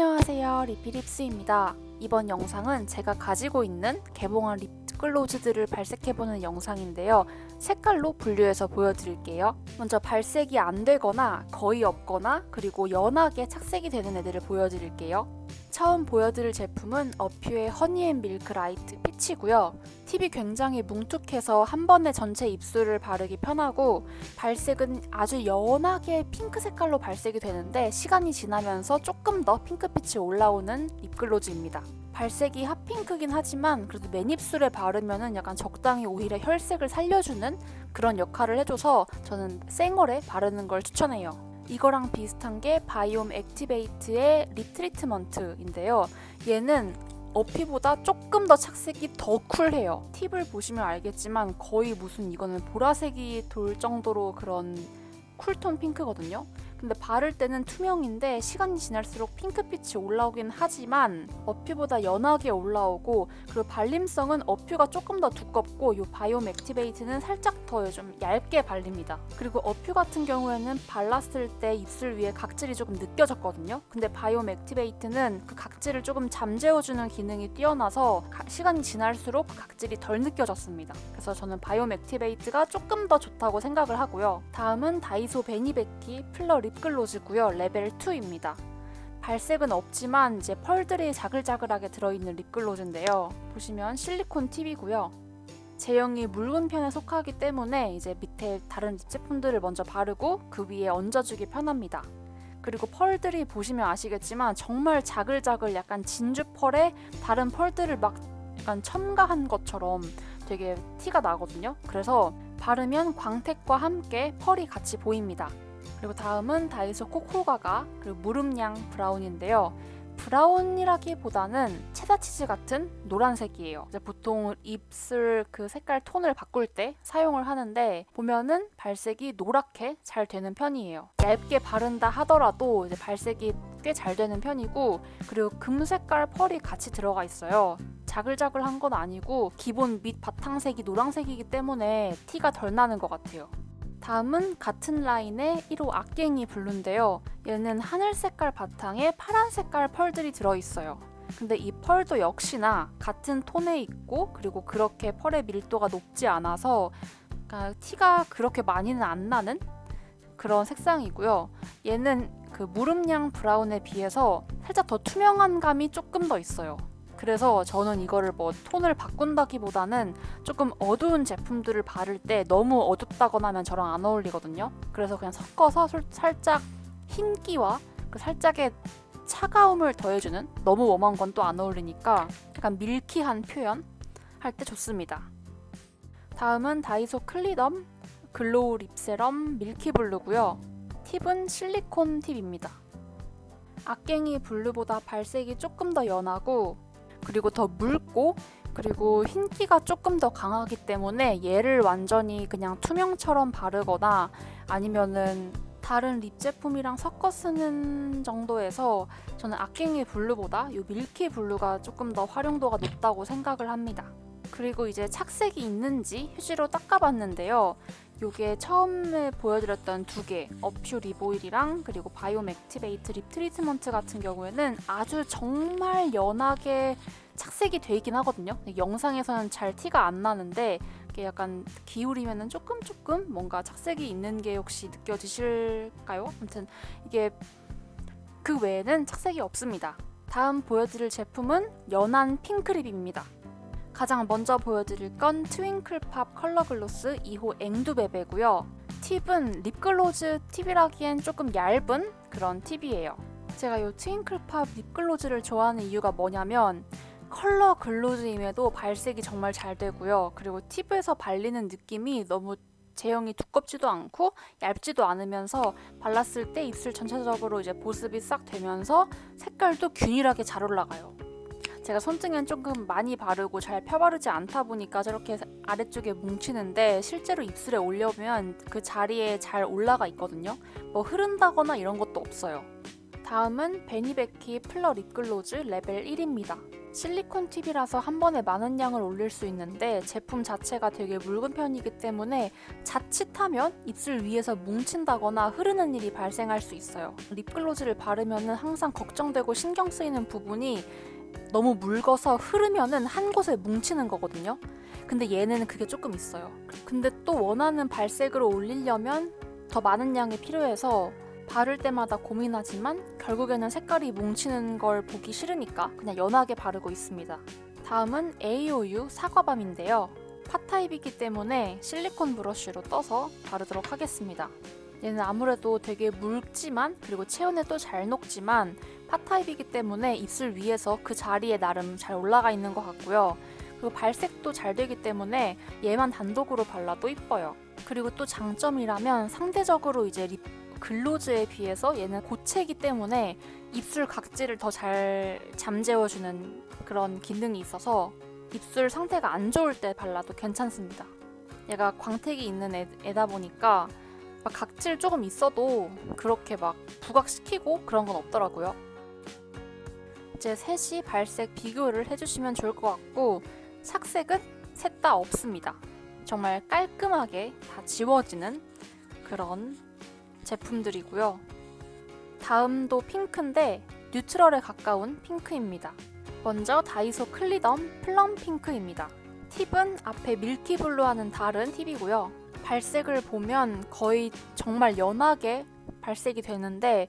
안녕하세요. 리피립스입니다. 이번 영상은 제가 가지고 있는 개봉한 립글로즈들을 발색해보는 영상인데요. 색깔로 분류해서 보여드릴게요. 먼저 발색이 안 되거나 거의 없거나 그리고 연하게 착색이 되는 애들을 보여드릴게요 처음 보여드릴 제품은 어퓨의 허니앤밀크 라이트 피치고요 팁이 굉장히 뭉툭해서 한 번에 전체 입술을 바르기 편하고 발색은 아주 연하게 핑크 색깔로 발색이 되는데 시간이 지나면서 조금 더 핑크빛이 올라오는 립글로즈입니다. 발색이 핫핑크긴 하지만 그래도 맨입술에 바르면 약간 적당히 오히려 혈색을 살려주는 그런 역할을 해줘서 저는 생얼에 바르는 걸 추천해요. 이거랑 비슷한 게 바이옴 액티베이트의 립 트리트먼트인데요. 얘는 어피보다 조금 더 착색이 더 쿨해요. 팁을 보시면 알겠지만 거의 무슨 이거는 보라색이 돌 정도로 그런 쿨톤 핑크거든요. 근데 바를 때는 투명인데 시간이 지날수록 핑크빛이 올라오긴 하지만 어퓨보다 연하게 올라오고 그리고 발림성은 어퓨가 조금 더 두껍고 이 바이옴 액티베이트는 살짝 더 좀 얇게 발립니다. 그리고 어퓨 같은 경우에는 발랐을 때 입술 위에 각질이 조금 느껴졌거든요. 근데 바이옴 액티베이트는 그 각질을 조금 잠재워주는 기능이 뛰어나서 가- 시간이 지날수록 각질이 덜 느껴졌습니다. 그래서 저는 바이옴 액티베이트가 조금 더 좋다고 생각을 하고요. 다음은 다이소 베니베키 플러 립글로즈고요. 레벨 2입니다. 발색은 없지만 이제 펄들이 자글자글하게 들어있는 립글로즈인데요. 보시면 실리콘 팁이고요. 제형이 묽은 편에 속하기 때문에 이제 밑에 다른 립 제품들을 먼저 바르고 그 위에 얹어주기 편합니다. 그리고 펄들이 보시면 아시겠지만 정말 자글자글 약간 진주 펄에 다른 펄들을 막 약간 첨가한 것처럼 되게 티가 나거든요. 그래서 바르면 광택과 함께 펄이 같이 보입니다. 그리고 다음은 다이소 코코가가 그리고 무릎냥 브라운인데요. 브라운이라기보다는 체다치즈 같은 노란색이에요. 이제 보통 입술 그 색깔 톤을 바꿀 때 사용을 하는데 보면은 발색이 노랗게 잘 되는 편이에요. 얇게 바른다 하더라도 이제 발색이 꽤 잘 되는 편이고 그리고 금 색깔 펄이 같이 들어가 있어요. 자글자글한 건 아니고 기본 밑 바탕색이 노란색이기 때문에 티가 덜 나는 것 같아요. 다음은 같은 라인의 1호 악갱이 블루인데요. 얘는 하늘 색깔 바탕에 파란 색깔 펄들이 들어있어요. 근데 이 펄도 역시나 같은 톤에 있고 그리고 그렇게 펄의 밀도가 높지 않아서 그러니까 티가 그렇게 많이는 안 나는 그런 색상이고요. 얘는 그 무릎양 브라운에 비해서 살짝 더 투명한 감이 조금 더 있어요. 그래서 저는 이거를 뭐 톤을 바꾼다기보다는 조금 어두운 제품들을 바를 때 너무 어둡다거나 하면 저랑 안 어울리거든요. 그래서 그냥 섞어서 솔- 살짝 흰기와 그 살짝의 차가움을 더해주는 너무 웜한 건 또 안 어울리니까 약간 밀키한 표현 할 때 좋습니다. 다음은 다이소 클리덤 글로우 립세럼 밀키블루고요. 팁은 실리콘 팁입니다. 악갱이 블루보다 발색이 조금 더 연하고 그리고 더 묽고 그리고 흰기가 조금 더 강하기 때문에 얘를 완전히 그냥 투명처럼 바르거나 아니면은 다른 립 제품이랑 섞어 쓰는 정도에서 저는 악갱이 블루보다 이 밀키 블루가 조금 더 활용도가 높다고 생각을 합니다. 그리고 이제 착색이 있는지 휴지로 닦아봤는데요. 요게 처음에 보여드렸던 두 개, 어퓨 립오일이랑 그리고 바이옴 액티베이트 립 트리트먼트 같은 경우에는 아주 정말 연하게 착색이 돼 있긴 하거든요. 영상에서는 잘 티가 안 나는데 이게 약간 기울이면은 조금 조금 뭔가 착색이 있는 게 혹시 느껴지실까요? 아무튼 이게 그 외에는 착색이 없습니다. 다음 보여드릴 제품은 연한 핑크립입니다. 가장 먼저 보여드릴 건 트윙클팝 컬러 글로스 2호 앵두베베고요. 팁은 립글로즈 팁이라기엔 조금 얇은 그런 팁이에요. 제가 이 트윙클팝 립글로즈를 좋아하는 이유가 뭐냐면 컬러 글로즈임에도 발색이 정말 잘 되고요. 그리고 팁에서 발리는 느낌이 너무 제형이 두껍지도 않고 얇지도 않으면서 발랐을 때 입술 전체적으로 이제 보습이 싹 되면서 색깔도 균일하게 잘 올라가요. 제가 손등엔 조금 많이 바르고 잘 펴바르지 않다 보니까 저렇게 아래쪽에 뭉치는데 실제로 입술에 올려보면 그 자리에 잘 올라가 있거든요. 뭐 흐른다거나 이런 것도 없어요. 다음은 베니베키 플러 립글로즈 레벨 1입니다. 실리콘 팁이라서 한 번에 많은 양을 올릴 수 있는데 제품 자체가 되게 묽은 편이기 때문에 자칫하면 입술 위에서 뭉친다거나 흐르는 일이 발생할 수 있어요. 립글로즈를 바르면은 항상 걱정되고 신경 쓰이는 부분이 너무 묽어서 흐르면은 한 곳에 뭉치는 거거든요. 근데 얘는 그게 조금 있어요. 근데 또 원하는 발색으로 올리려면 더 많은 양이 필요해서 바를 때마다 고민하지만 결국에는 색깔이 뭉치는 걸 보기 싫으니까 그냥 연하게 바르고 있습니다. 다음은 AOU 사과밤인데요. 팟타입이기 때문에 실리콘 브러쉬로 떠서 바르도록 하겠습니다. 얘는 아무래도 되게 묽지만 그리고 체온에 또 잘 녹지만 팟타입이기 때문에 입술 위에서 그 자리에 나름 잘 올라가 있는 것 같고요. 그리고 발색도 잘 되기 때문에 얘만 단독으로 발라도 이뻐요. 그리고 또 장점이라면 상대적으로 이제 립 글로즈에 비해서 얘는 고체이기 때문에 입술 각질을 더 잘 잠재워주는 그런 기능이 있어서 입술 상태가 안 좋을 때 발라도 괜찮습니다. 얘가 광택이 있는 애, 애다 보니까 막 각질 조금 있어도 그렇게 막 부각시키고 그런 건 없더라고요. 이제 셋이 발색 비교를 해주시면 좋을 것 같고 착색은 셋 다 없습니다. 정말 깔끔하게 다 지워지는 그런 제품들이고요. 다음도 핑크인데 뉴트럴에 가까운 핑크입니다. 먼저 다이소 클리덤 플럼 핑크입니다. 팁은 앞에 밀키블루와는 다른 팁이고요. 발색을 보면 거의 정말 연하게 발색이 되는데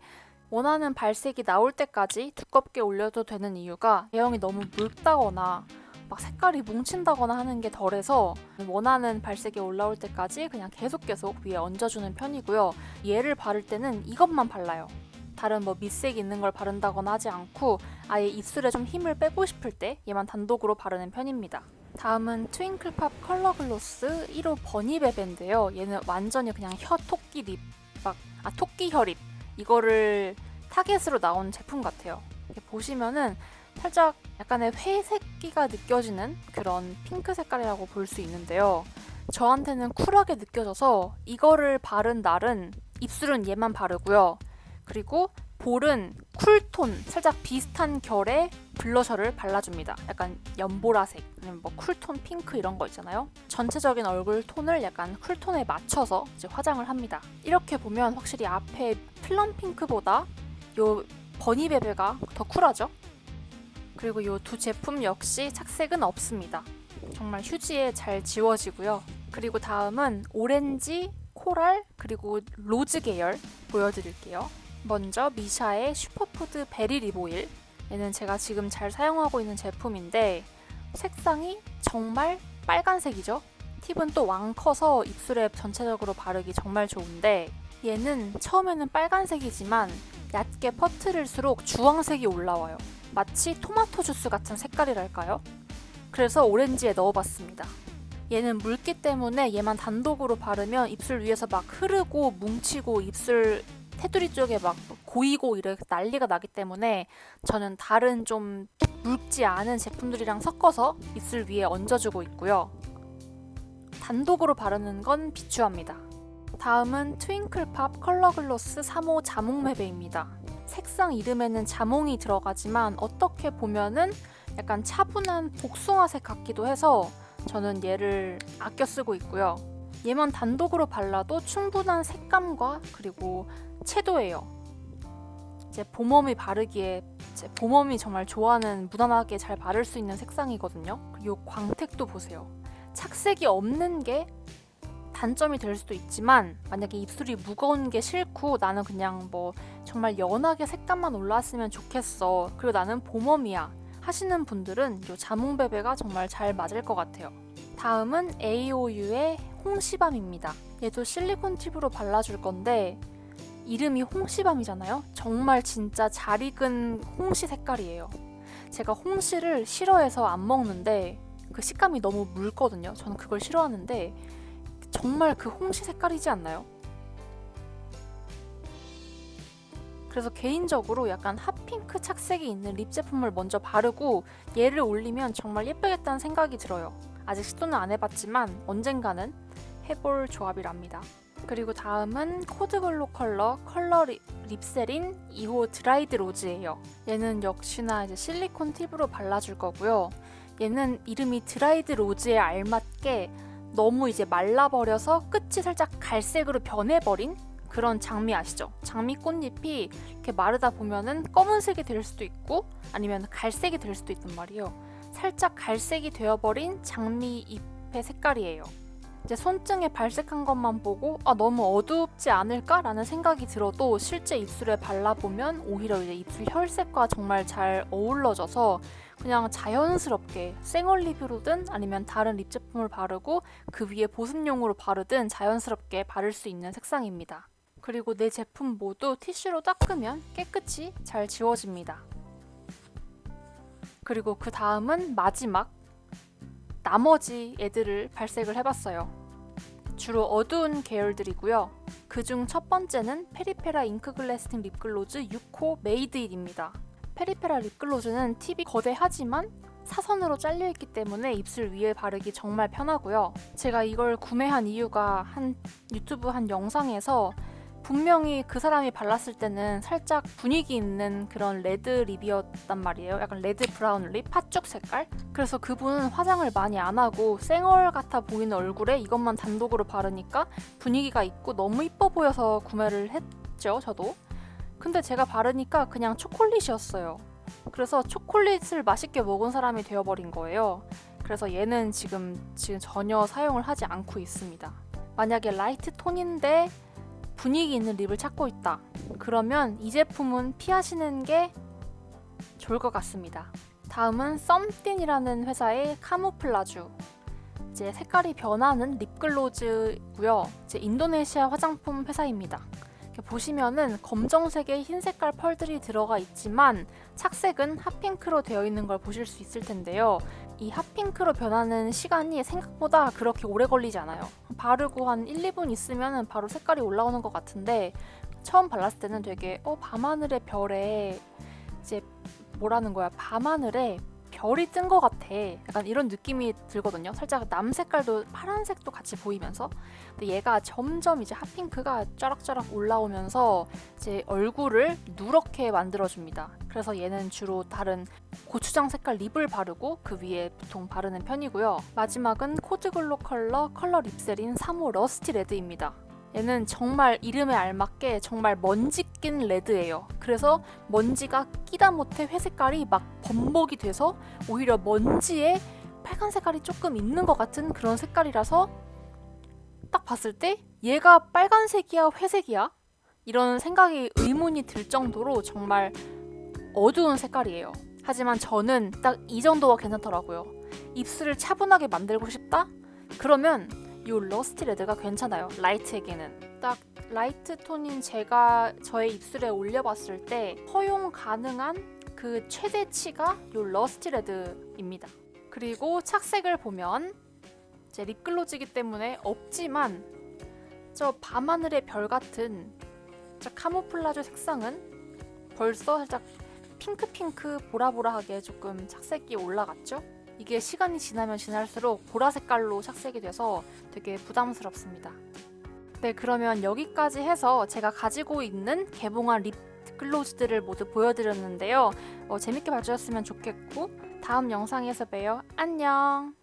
원하는 발색이 나올 때까지 두껍게 올려도 되는 이유가 제형이 너무 묽다거나 막 색깔이 뭉친다거나 하는 게 덜해서 원하는 발색이 올라올 때까지 그냥 계속 계속 위에 얹어주는 편이고요. 얘를 바를 때는 이것만 발라요. 다른 뭐 밑색 있는 걸 바른다거나 하지 않고 아예 입술에 좀 힘을 빼고 싶을 때 얘만 단독으로 바르는 편입니다. 다음은 트윙클팝 컬러 글로스 1호 버니베베인데요. 얘는 완전히 그냥 혀 토끼 립, 막, 아, 토끼 혀 립. 이거를 타겟으로 나온 제품 같아요. 보시면은 살짝 약간의 회색기가 느껴지는 그런 핑크 색깔이라고 볼 수 있는데요. 저한테는 쿨하게 느껴져서 이거를 바른 날은 입술은 얘만 바르고요. 그리고 볼은 쿨톤, 살짝 비슷한 결의 블러셔를 발라줍니다. 약간 연보라색, 뭐 쿨톤 핑크 이런 거 있잖아요. 전체적인 얼굴 톤을 약간 쿨톤에 맞춰서 이제 화장을 합니다. 이렇게 보면 확실히 앞에 플럼 핑크보다 요 버니베베가 더 쿨하죠? 그리고 이두 제품 역시 착색은 없습니다. 정말 휴지에 잘 지워지고요. 그리고 다음은 오렌지, 코랄, 그리고 로즈 계열 보여드릴게요. 먼저 미샤의 슈퍼푸드 베리 립오일. 얘는 제가 지금 잘 사용하고 있는 제품인데 색상이 정말 빨간색이죠. 팁은 또 왕 커서 입술에 전체적으로 바르기 정말 좋은데 얘는 처음에는 빨간색이지만 얕게 퍼트릴수록 주황색이 올라와요. 마치 토마토 주스 같은 색깔이랄까요? 그래서 오렌지에 넣어봤습니다. 얘는 묽기 때문에 얘만 단독으로 바르면 입술 위에서 막 흐르고 뭉치고 입술 테두리 쪽에 막 고이고 이렇게 난리가 나기 때문에 저는 다른 좀 묽지 않은 제품들이랑 섞어서 입술 위에 얹어주고 있고요. 단독으로 바르는 건 비추합니다. 다음은 트윙클팝 컬러 글로스 3호 자몽 매베입니다. 색상 이름에는 자몽이 들어가지만 어떻게 보면은 약간 차분한 복숭아색 같기도 해서 저는 얘를 아껴 쓰고 있고요. 얘만 단독으로 발라도 충분한 색감과 그리고 채도예요. 이제 봄웜이 바르기에 이제 봄웜이 정말 좋아하는 무난하게 잘 바를 수 있는 색상이거든요. 이 광택도 보세요. 착색이 없는 게 단점이 될 수도 있지만 만약에 입술이 무거운 게 싫고 나는 그냥 뭐 정말 연하게 색감만 올라왔으면 좋겠어. 그리고 나는 봄웜이야. 하시는 분들은 이 자몽베베가 정말 잘 맞을 것 같아요. 다음은 AOU의 홍시밤입니다. 얘도 실리콘 팁으로 발라줄 건데 이름이 홍시밤이잖아요. 정말 진짜 잘 익은 홍시 색깔이에요. 제가 홍시를 싫어해서 안 먹는데 그 식감이 너무 묽거든요. 저는 그걸 싫어하는데 정말 그 홍시 색깔이지 않나요? 그래서 개인적으로 약간 핫핑크 착색이 있는 립 제품을 먼저 바르고 얘를 올리면 정말 예쁘겠다는 생각이 들어요. 아직 시도는 안 해봤지만 언젠가는 해볼 조합이랍니다. 그리고 다음은 코드글로 컬러 컬러 리- 립셀인 2호 드라이드 로즈예요. 얘는 역시나 이제 실리콘 팁으로 발라줄 거고요. 얘는 이름이 드라이드 로즈에 알맞게 너무 이제 말라버려서 끝이 살짝 갈색으로 변해버린 그런 장미 아시죠? 장미 꽃잎이 이렇게 마르다 보면은 검은색이 될 수도 있고 아니면 갈색이 될 수도 있단 말이에요. 살짝 갈색이 되어버린 장미 잎의 색깔이에요. 이제 손등에 발색한 것만 보고 아 너무 어둡지 않을까라는 생각이 들어도 실제 입술에 발라보면 오히려 이제 입술 혈색과 정말 잘 어울러져서 그냥 자연스럽게 생얼립으로든 아니면 다른 립 제품을 바르고 그 위에 보습용으로 바르든 자연스럽게 바를 수 있는 색상입니다. 그리고 내 제품 모두 티슈로 닦으면 깨끗이 잘 지워집니다. 그리고 그 다음은 마지막 나머지 애들을 발색을 해봤어요. 주로 어두운 계열들이고요. 그중 첫 번째는 페리페라 잉크 글래스팅 립글로즈 6호 메이드잇입니다. 페리페라 립글로즈는 팁이 거대하지만 사선으로 잘려있기 때문에 입술 위에 바르기 정말 편하고요. 제가 이걸 구매한 이유가 한 유튜브 한 영상에서 분명히 그 사람이 발랐을 때는 살짝 분위기 있는 그런 레드 립이었단 말이에요. 약간 레드 브라운 립, 팥죽 색깔. 그래서 그분은 화장을 많이 안 하고 쌩얼 같아 보이는 얼굴에 이것만 단독으로 바르니까 분위기가 있고 너무 이뻐 보여서 구매를 했죠, 저도. 근데 제가 바르니까 그냥 초콜릿이었어요. 그래서 초콜릿을 맛있게 먹은 사람이 되어버린 거예요. 그래서 얘는 지금 지금 전혀 사용을 하지 않고 있습니다. 만약에 라이트 톤인데 분위기 있는 립을 찾고 있다. 그러면 이 제품은 피하시는 게 좋을 것 같습니다. 다음은 썸띵이라는 회사의 카모플라주. 이제 색깔이 변하는 립글로즈고요. 이제 인도네시아 화장품 회사입니다. 보시면은 검정색의 흰 색깔 펄들이 들어가 있지만 착색은 핫핑크로 되어 있는 걸 보실 수 있을 텐데요. 이 핫핑크로 변하는 시간이 생각보다 그렇게 오래 걸리지 않아요. 바르고 한 1, 2분 있으면 바로 색깔이 올라오는 것 같은데 처음 발랐을 때는 되게 어 밤하늘의 별에 이제 뭐라는 거야 밤하늘에 별이 뜬 것 같아 약간 이런 느낌이 들거든요 살짝 남 색깔도 파란색도 같이 보이면서 근데 얘가 점점 이제 핫핑크가 쩌락쩌락 올라오면서 제 얼굴을 누렇게 만들어줍니다 그래서 얘는 주로 다른 고추장 색깔 립을 바르고 그 위에 보통 바르는 편이고요. 마지막은 코드글로 컬러 컬러 립셀인 3호 러스티 레드입니다. 얘는 정말 이름에 알맞게 정말 먼지 낀 레드예요. 그래서 먼지가 끼다 못해 회색깔이 막 범벅이 돼서 오히려 먼지에 빨간 색깔이 조금 있는 것 같은 그런 색깔이라서 딱 봤을 때 얘가 빨간색이야 회색이야? 이런 생각이 의문이 들 정도로 정말 어두운 색깔이에요. 하지만 저는 딱 이 정도가 괜찮더라고요. 입술을 차분하게 만들고 싶다? 그러면 이 러스티 레드가 괜찮아요. 라이트에게는. 딱 라이트 톤인 제가 저의 입술에 올려봤을 때 허용 가능한 그 최대치가 이 러스티 레드입니다. 그리고 착색을 보면 제 립글로즈이기 때문에 없지만 저 밤하늘의 별 같은 저 카모플라주 색상은 벌써 살짝 핑크핑크 보라보라하게 조금 착색이 올라갔죠? 이게 시간이 지나면 지날수록 보라 색깔로 착색이 돼서 되게 부담스럽습니다. 네, 그러면 여기까지 해서 제가 가지고 있는 개봉한 립 글로즈들을 모두 보여드렸는데요. 어, 재밌게 봐주셨으면 좋겠고 다음 영상에서 봬요. 안녕!